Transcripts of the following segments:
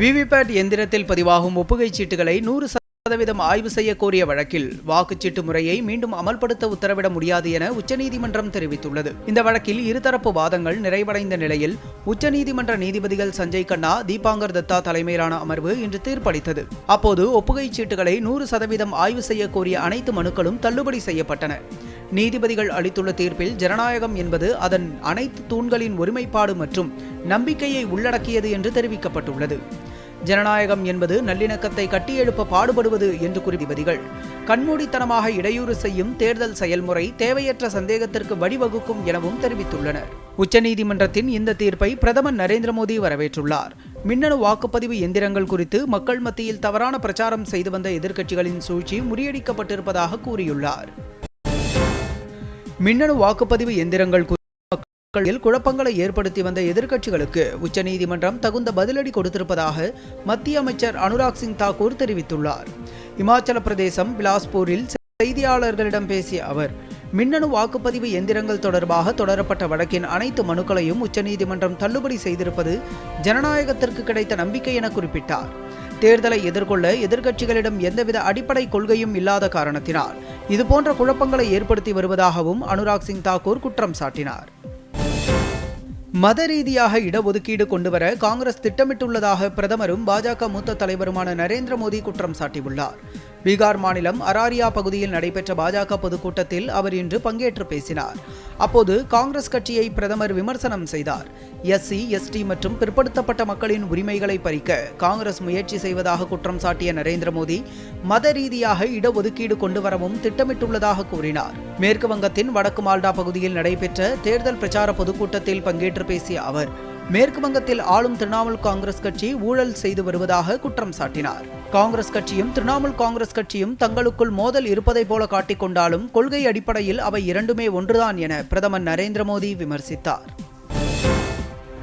VVPAT எந்திரத்தில் பதிவாகும் ஒப்புகைச் சீட்டுகளை நூறு சதவீதம் ஆய்வு செய்ய கோரிய வழக்கில் வாக்குச்சீட்டு முறையை மீண்டும் அமல்படுத்த உத்தரவிட முடியாது என உச்சநீதிமன்றம் தெரிவித்துள்ளது. இந்த வழக்கில் இருதரப்பு வாதங்கள் நிறைவடைந்த நிலையில் உச்சநீதிமன்ற நீதிபதிகள் சஞ்சய் கண்ணா தீபாங்கர் தத்தா தலைமையிலான அமர்வு இன்று தீர்ப்பளித்தது. அப்போது ஒப்புகைச் சீட்டுகளை நூறு சதவீதம் ஆய்வு செய்ய கோரிய அனைத்து மனுக்களும் தள்ளுபடி செய்யப்பட்டன. நீதிபதிகள் அளித்துள்ள தீர்ப்பில் ஜனநாயகம் என்பது அதன் அனைத்து தூண்களின் ஒருமைப்பாடு மற்றும் நம்பிக்கையை உள்ளடக்கியது என்று தெரிவிக்கப்பட்டுள்ளது. ஜனநாயகம் என்பது நல்லிணக்கத்தை கட்டியெழுப்ப பாடுபடுவது என்று குறிப்பிதிகள் கண்மூடித்தனமாக இடையூறு செய்யும் தேர்தல் செயல்முறை தேவையற்ற சந்தேகத்திற்கு வழிவகுக்கும் எனவும் தெரிவித்துள்ளனர். உச்சநீதிமன்றத்தின் இந்த தீர்ப்பை பிரதமர் நரேந்திர மோடி வரவேற்றுள்ளார். மின்னணு வாக்குப்பதிவு எந்திரங்கள் குறித்து மக்கள் மத்தியில் தவறான பிரச்சாரம் செய்து வந்த எதிர்க்கட்சிகளின் சூழ்ச்சி முறியடிக்கப்பட்டிருப்பதாக கூறியுள்ளார். மின்னணு வாக்குப்பதிவு எந்திரங்கள் மக்களில் குழப்பங்களை ஏற்படுத்தி வந்த எதிர்க்கட்சிகளுக்கு உச்சநீதிமன்றம் தகுந்த பதிலடி கொடுத்திருப்பதாக மத்திய அமைச்சர் அனுராக் சிங் தாக்கூர் தெரிவித்துள்ளார். இமாச்சல பிரதேசம் பிலாஸ்பூரில் செய்தியாளர்களிடம் பேசிய அவர் மின்னணு வாக்குப்பதிவு எந்திரங்கள் தொடர்பாக தொடரப்பட்ட வழக்கின் அனைத்து மனுக்களையும் உச்சநீதிமன்றம் தள்ளுபடி செய்திருப்பது ஜனநாயகத்திற்கு கிடைத்த நம்பிக்கை என குறிப்பிட்டார். தேர்தலை எதிர்கொள்ள எதிர்க்கட்சிகளிடம் எந்தவித அடிப்படை கொள்கையும் இல்லாத காரணத்தினால். இதுபோன்ற குழப்பங்களை ஏற்படுத்தி வருவதாகவும் அனுராக் சிங் தாக்கூர் குற்றம் சாட்டினார். மத ரீதியாக இடஒதுக்கீடு கொண்டுவர காங்கிரஸ் திட்டமிட்டுள்ளதாக பிரதமரும் பாஜக மூத்த தலைவருமான நரேந்திர மோடி குற்றம் சாட்டியுள்ளார். பீகார் மாநிலம் அராரியா பகுதியில் நடைபெற்ற பாஜக பொதுக்கூட்டத்தில் அவர் இன்று பங்கேற்று பேசினார். அப்போது காங்கிரஸ் கட்சியை பிரதமர் விமர்சனம் செய்தார். எஸ்சி எஸ்டி மற்றும் பிற்படுத்தப்பட்ட மக்களின் உரிமைகளை பறிக்க காங்கிரஸ் முயற்சி செய்வதாக குற்றம் சாட்டிய நரேந்திர மோடி மத ரீதியாக இடஒதுக்கீடு கொண்டு வரவும் திட்டமிட்டுள்ளதாக கூறினார். மேற்கு வங்கத்தின் வடக்கு மால்டா பகுதியில் நடைபெற்ற தேர்தல் பிரச்சார பொதுக்கூட்டத்தில் பங்கேற்று பேசிய அவர் மேற்கு வங்கத்தில் ஆளும் திரிணாமுல் காங்கிரஸ் கட்சி ஊழல் செய்து வருவதாக குற்றம் சாட்டினார். காங்கிரஸ் கட்சியும் திரிணாமுல் காங்கிரஸ் கட்சியும் தங்களுக்குள் மோதல் இருப்பதை போல காட்டிக்கொண்டாலும் கொள்கை அடிப்படையில் அவை இரண்டுமே ஒன்றுதான் என பிரதமர் நரேந்திர மோடி விமர்சித்தார்.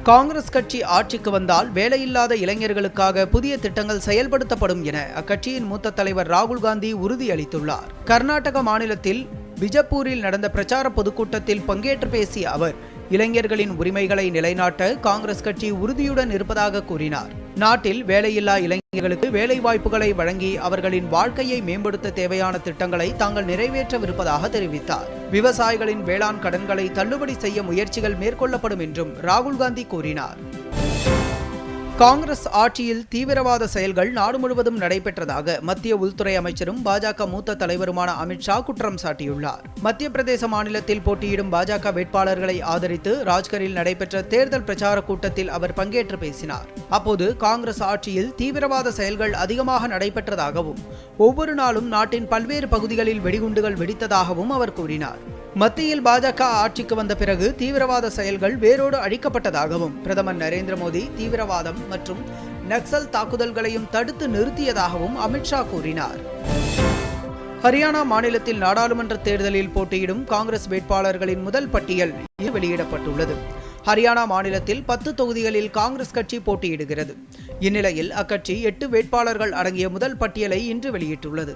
காங்கிரஸ் கட்சி ஆட்சிக்கு வந்தால் வேலையில்லாத இளைஞர்களுக்காக புதிய திட்டங்கள் செயல்படுத்தப்படும் என அக்கட்சியின் மூத்த தலைவர் ராகுல் காந்தி உறுதியளித்துள்ளார். கர்நாடக மாநிலத்தில் பிஜப்பூரில் நடந்த பிரச்சார பொதுக்கூட்டத்தில் பங்கேற்று பேசிய அவர் இளைஞர்களின் உரிமைகளை நிலைநாட்ட காங்கிரஸ் கட்சி உறுதியுடன் இருப்பதாக கூறினார். நாட்டில் வேலையில்லா இளைஞர்களுக்கு வேலை வாய்ப்புகளை வழங்கி அவர்களின் வாழ்க்கையை மேம்படுத்த தேவையான திட்டங்களை தாங்கள் நிறைவேற்றவிருப்பதாக தெரிவித்தார். விவசாயிகளின் வேளாண் கடன்களை தள்ளுபடி செய்ய முயற்சிகள் மேற்கொள்ளப்படும் என்றும் ராகுல் காந்தி கூறினார். காங்கிரஸ் ஆட்சியில் தீவிரவாத செயல்கள் நாடு முழுவதும் நடைபெற்றதாக மத்திய உள்துறை அமைச்சரும் பாஜக மூத்த தலைவருமான அமித்ஷா குற்றம் சாட்டியுள்ளார். மத்திய பிரதேச மாநிலத்தில் போட்டியிடும் பாஜக வேட்பாளர்களை ஆதரித்து ராஜ்கரில் நடைபெற்ற தேர்தல் பிரச்சார கூட்டத்தில் அவர் பங்கேற்று பேசினார். அப்போது காங்கிரஸ் ஆட்சியில் தீவிரவாத செயல்கள் அதிகமாக நடைபெற்றதாகவும் ஒவ்வொரு நாளும் நாட்டின் பல்வேறு பகுதிகளில் வெடிகுண்டுகள் வெடித்ததாகவும் அவர் கூறினார். மத்தியில் பாஜக ஆட்சிக்கு வந்த பிறகு தீவிரவாத செயல்கள் வேரோடு அழிக்கப்பட்டதாகவும் பிரதமர் நரேந்திர மோடி தீவிரவாதம் மற்றும் நக்சல் தாக்குதல்களையும் தடுத்து நிறுத்தியதாகவும் அமித்ஷா கூறினார். ஹரியானா மாநிலத்தில் நாடாளுமன்ற தேர்தலில் போட்டியிடும் காங்கிரஸ் வேட்பாளர்களின் முதல் பட்டியல் வெளியிடப்பட்டுள்ளது. ஹரியானா மாநிலத்தில் பத்து தொகுதிகளில் காங்கிரஸ் கட்சி போட்டியிடுகிறது. இந்நிலையில் அக்கட்சி எட்டு வேட்பாளர்கள் அடங்கிய முதல் பட்டியலை இன்று வெளியிட்டுள்ளது.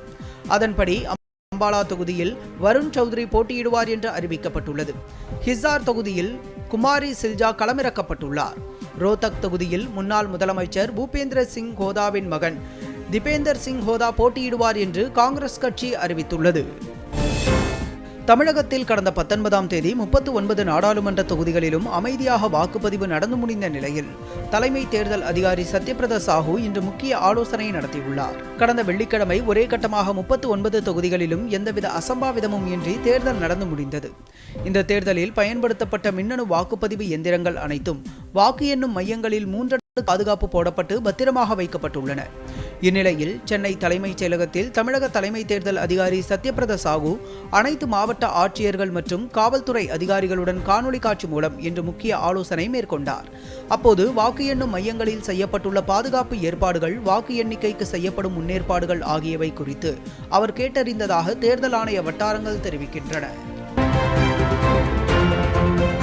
அதன்படி அம்பாலா தொகுதியில் வருண் சௌத்ரி போட்டியிடுவார் என்று அறிவிக்கப்பட்டுள்ளது. ஹிசார் தொகுதியில் குமாரி சில்ஜா களமிறக்கப்பட்டுள்ளார். ரோத்தக் தொகுதியில் முன்னாள் முதலமைச்சர் பூபேந்திர சிங் ஹோதாவின் மகன் திபேந்தர் சிங் ஹோதா போட்டியிடுவார் என்று காங்கிரஸ் கட்சி அறிவித்துள்ளது. தமிழகத்தில் கடந்த பத்தொன்பதாம் தேதி முப்பத்து ஒன்பது நாடாளுமன்ற தொகுதிகளிலும் அமைதியாக வாக்குப்பதிவு நடந்து முடிந்த நிலையில் தலைமை தேர்தல் அதிகாரி சத்யபிரத சாஹூ இன்று முக்கிய ஆலோசனை நடத்தியுள்ளார். கடந்த வெள்ளிக்கிழமை ஒரே கட்டமாக முப்பத்து ஒன்பது தொகுதிகளிலும் எந்தவித அசம்பாவிதமும் இன்றி தேர்தல் நடந்து முடிந்தது. இந்த தேர்தலில் பயன்படுத்தப்பட்ட மின்னணு வாக்குப்பதிவு எந்திரங்கள் அனைத்தும் வாக்கு எண்ணும் மையங்களில் மூன்று பாதுகாப்பு போடப்பட்டு பத்திரமாக வைக்கப்பட்டுள்ளன. இந்நிலையில் சென்னை தலைமைச் செயலகத்தில் தமிழக தலைமை தேர்தல் அதிகாரி சத்யபிரத சாகு அனைத்து மாவட்ட ஆட்சியர்கள் மற்றும் காவல்துறை அதிகாரிகளுடன் காணொலி காட்சி மூலம் இன்று முக்கிய ஆலோசனை மேற்கொண்டார். அப்போது வாக்கு எண்ணும் மையங்களில் செய்யப்பட்டுள்ள பாதுகாப்பு ஏற்பாடுகள் வாக்கு எண்ணிக்கைக்கு செய்யப்படும் முன்னேற்பாடுகள் ஆகியவை குறித்து அவர் கேட்டறிந்ததாக தேர்தல் ஆணைய வட்டாரங்கள் தெரிவிக்கின்றன.